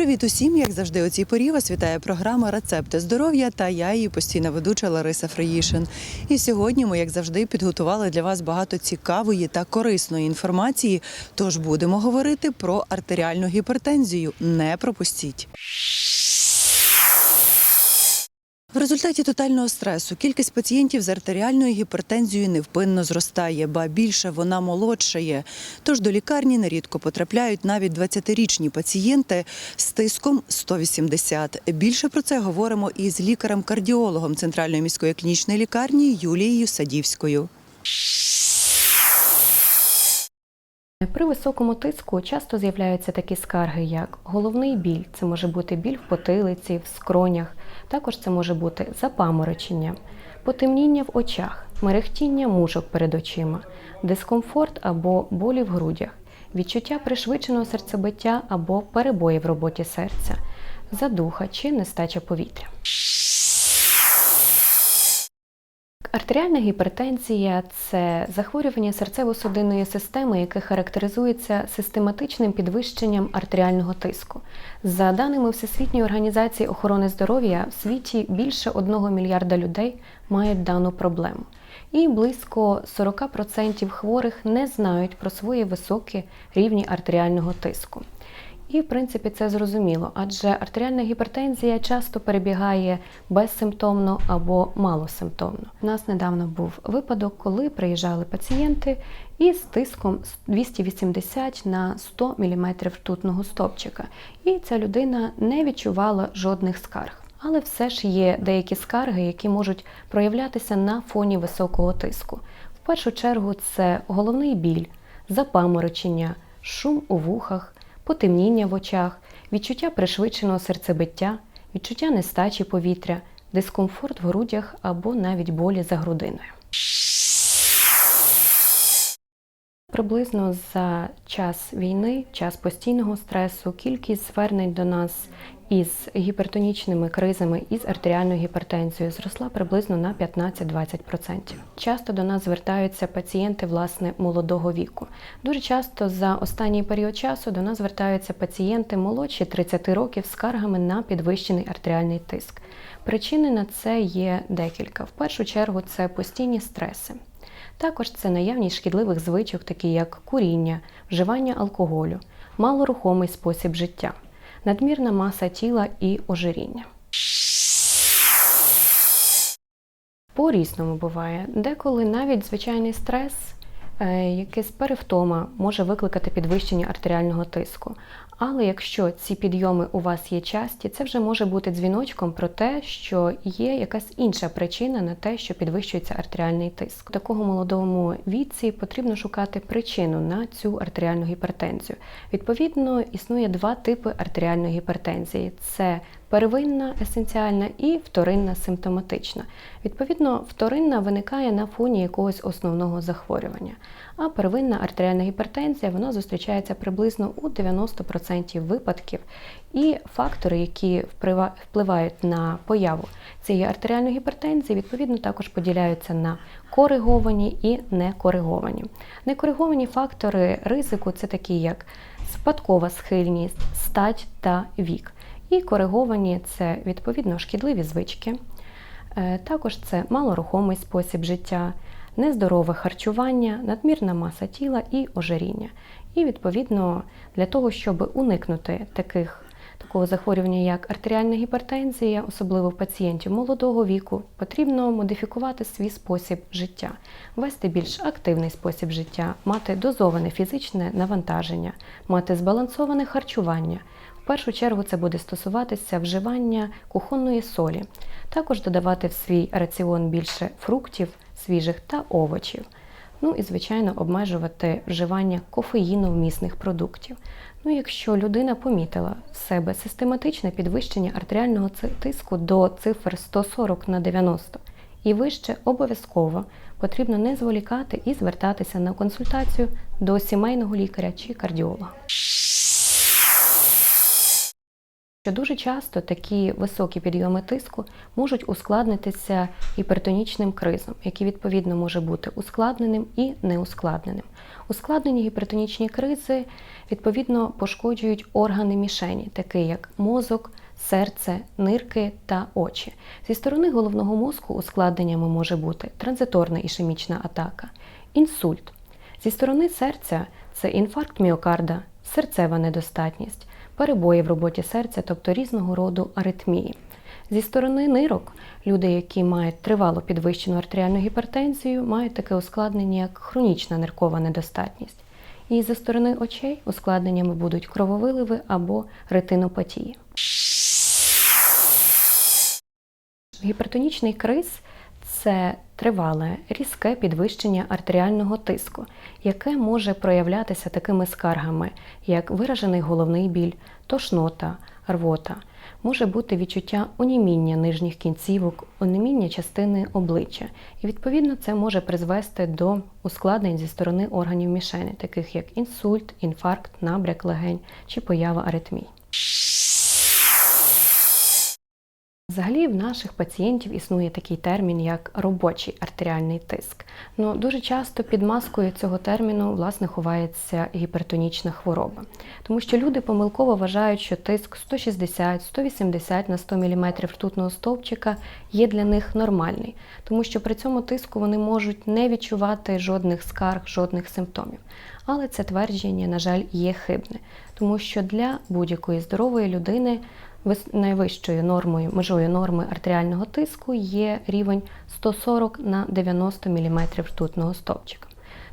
Привіт усім! Як завжди, у цій порі вас вітає програма Рецепти здоров'я та я її постійна ведуча Лариса Фреїшин. І сьогодні ми, як завжди, підготували для вас багато цікавої та корисної інформації. Тож будемо говорити про артеріальну гіпертензію. Не пропустіть. В результаті тотального стресу кількість пацієнтів з артеріальною гіпертензією невпинно зростає, ба більше вона молодшає. Тож до лікарні нерідко потрапляють навіть 20-річні пацієнти з тиском 180. Більше про це говоримо із лікарем-кардіологом Центральної міської клінічної лікарні Юлією Садівською. При високому тиску часто з'являються такі скарги, як головний біль, це може бути біль в потилиці, в скронях, також це може бути запаморочення, потемніння в очах, мерехтіння мушок перед очима, дискомфорт або болі в грудях, відчуття пришвидшеного серцебиття або перебої в роботі серця, задуха чи нестача повітря. Артеріальна гіпертензія це захворювання серцево-судинної системи, яке характеризується систематичним підвищенням артеріального тиску. За даними Всесвітньої організації охорони здоров'я, в світі більше 1 мільярда людей мають дану проблему. І близько 40% хворих не знають про свої високі рівні артеріального тиску. І, в принципі, це зрозуміло, адже артеріальна гіпертензія часто перебігає безсимптомно або малосимптомно. У нас недавно був випадок, коли приїжджали пацієнти із тиском 280 на 100 мм ртутного стопчика. І ця людина не відчувала жодних скарг. Але все ж є деякі скарги, які можуть проявлятися на фоні високого тиску. В першу чергу це головний біль, запаморочення, шум у вухах потемніння в очах, відчуття пришвидшеного серцебиття, відчуття нестачі повітря, дискомфорт в грудях або навіть болі за грудиною. Приблизно за час війни, час постійного стресу, кількість звернень до нас із гіпертонічними кризами із артеріальною гіпертензією зросла приблизно на 15-20%. Часто до нас звертаються пацієнти власне молодого віку. Дуже часто за останній період часу до нас звертаються пацієнти молодші 30 років з скаргами на підвищений артеріальний тиск. Причини на це є декілька. В першу чергу це постійні стреси. Також це наявність шкідливих звичок, такі як куріння, вживання алкоголю, малорухомий спосіб життя, надмірна маса тіла і ожиріння. По різному буває. Деколи навіть звичайний стрес, е, якийсь перевтома може викликати підвищення артеріального тиску. Але якщо ці підйоми у вас є часті, це вже може бути дзвіночком про те, що є якась інша причина на те, що підвищується артеріальний тиск. В такому молодому віці потрібно шукати причину на цю артеріальну гіпертензію. Відповідно, існує два типи артеріальної гіпертензії: це первинна есенціальна і вторинна симптоматична. Відповідно, вторинна виникає на фоні якогось основного захворювання. А первинна артеріальна гіпертензія вона зустрічається приблизно у 90% випадків. І фактори, які впливають на появу цієї артеріальної гіпертензії, відповідно також поділяються на кориговані і некориговані. Некориговані фактори ризику це такі, як спадкова схильність, стать та вік. І кориговані це відповідно шкідливі звички. Е, також це малорухомий спосіб життя, нездорове харчування, надмірна маса тіла і ожиріння. І, відповідно, для того, щоб уникнути таких, такого захворювання, як артеріальна гіпертензія, особливо в пацієнтів молодого віку, потрібно модифікувати свій спосіб життя, вести більш активний спосіб життя, мати дозоване фізичне навантаження, мати збалансоване харчування. В першу чергу це буде стосуватися вживання кухонної солі, також додавати в свій раціон більше фруктів, свіжих та овочів. Ну і, звичайно, обмежувати вживання кофеїновмісних продуктів. Ну, якщо людина помітила в себе систематичне підвищення артеріального тиску до цифр 140 на 90 і вище обов'язково потрібно не зволікати і звертатися на консультацію до сімейного лікаря чи кардіолога. Що дуже часто такі високі підйоми тиску можуть ускладнитися гіпертонічним кризом, який відповідно може бути ускладненим і неускладненим. Ускладнені гіпертонічні кризи відповідно пошкоджують органи мішені, такі як мозок, серце, нирки та очі. Зі сторони головного мозку ускладненнями може бути транзиторна ішемічна атака, інсульт. Зі сторони серця це інфаркт міокарда, серцева недостатність, перебої в роботі серця, тобто різного роду аритмії. Зі сторони нирок люди, які мають тривало підвищену артеріальну гіпертензію, мають таке ускладнення, як хронічна ниркова недостатність. І зі сторони очей ускладненнями будуть крововиливи або ретинопатії. Гіпертонічний криз це тривале різке підвищення артеріального тиску, яке може проявлятися такими скаргами, як виражений головний біль, тошнота, рвота. Може бути відчуття оніміння нижніх кінцівок, оніміння частини обличчя. І відповідно це може призвести до ускладнень зі сторони органів мішені, таких як інсульт, інфаркт, набряк легень чи поява аритмій. Взагалі в наших пацієнтів існує такий термін, як робочий артеріальний тиск. Ну дуже часто під маскою цього терміну власне ховається гіпертонічна хвороба, тому що люди помилково вважають, що тиск 160-180 на 100 мм ртутного стовпчика є для них нормальний, тому що при цьому тиску вони можуть не відчувати жодних скарг, жодних симптомів. Але це твердження, на жаль, є хибне, тому що для будь-якої здорової людини найвищою нормою, межою норми артеріального тиску є рівень 140 на 90 мм ртутного стовпчика.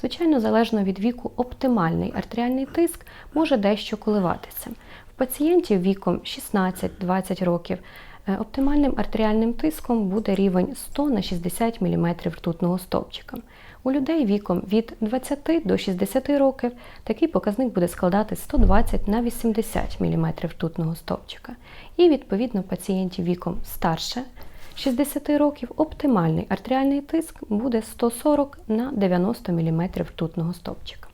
Звичайно, залежно від віку, оптимальний артеріальний тиск може дещо коливатися. В пацієнтів віком 16-20 років оптимальним артеріальним тиском буде рівень 100 на 60 мм ртутного стовпчика. У людей віком від 20 до 60 років такий показник буде складати 120 на 80 мм ртутного стовпчика. І відповідно пацієнтів віком старше 60 років оптимальний артеріальний тиск буде 140 на 90 мм ртутного стовпчика.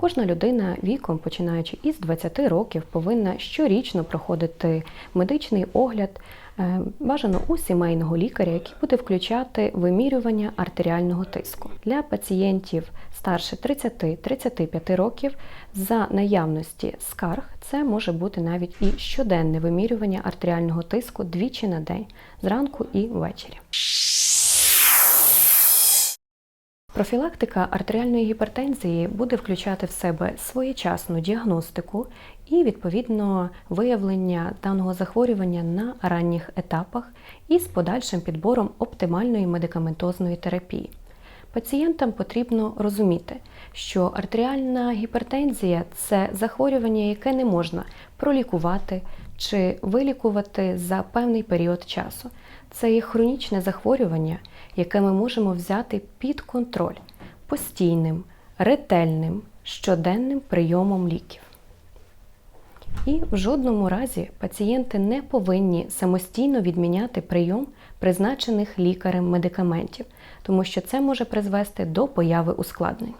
Кожна людина віком, починаючи із 20 років, повинна щорічно проходити медичний огляд, е, бажано у сімейного лікаря, який буде включати вимірювання артеріального тиску. Для пацієнтів старше 30-35 років за наявності скарг це може бути навіть і щоденне вимірювання артеріального тиску двічі на день, зранку і ввечері. Профілактика артеріальної гіпертензії буде включати в себе своєчасну діагностику і відповідно виявлення даного захворювання на ранніх етапах із подальшим підбором оптимальної медикаментозної терапії. Пацієнтам потрібно розуміти, що артеріальна гіпертензія це захворювання, яке не можна пролікувати чи вилікувати за певний період часу. Це є хронічне захворювання, яке ми можемо взяти під контроль постійним, ретельним, щоденним прийомом ліків. І в жодному разі пацієнти не повинні самостійно відміняти прийом призначених лікарем медикаментів, тому що це може призвести до появи ускладнень.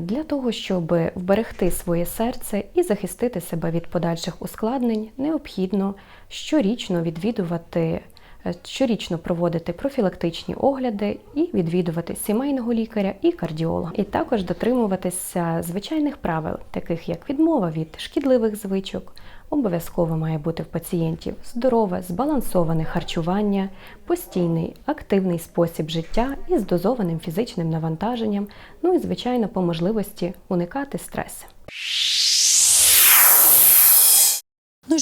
Для того, щоб вберегти своє серце і захистити себе від подальших ускладнень, необхідно щорічно відвідувати, е, щорічно проводити профілактичні огляди і відвідувати сімейного лікаря і кардіолога. І також дотримуватися звичайних правил, таких як відмова від шкідливих звичок. Обов'язково має бути в пацієнтів здорове, збалансоване харчування, постійний активний спосіб життя із дозованим фізичним навантаженням, ну і, звичайно, по можливості уникати стресу.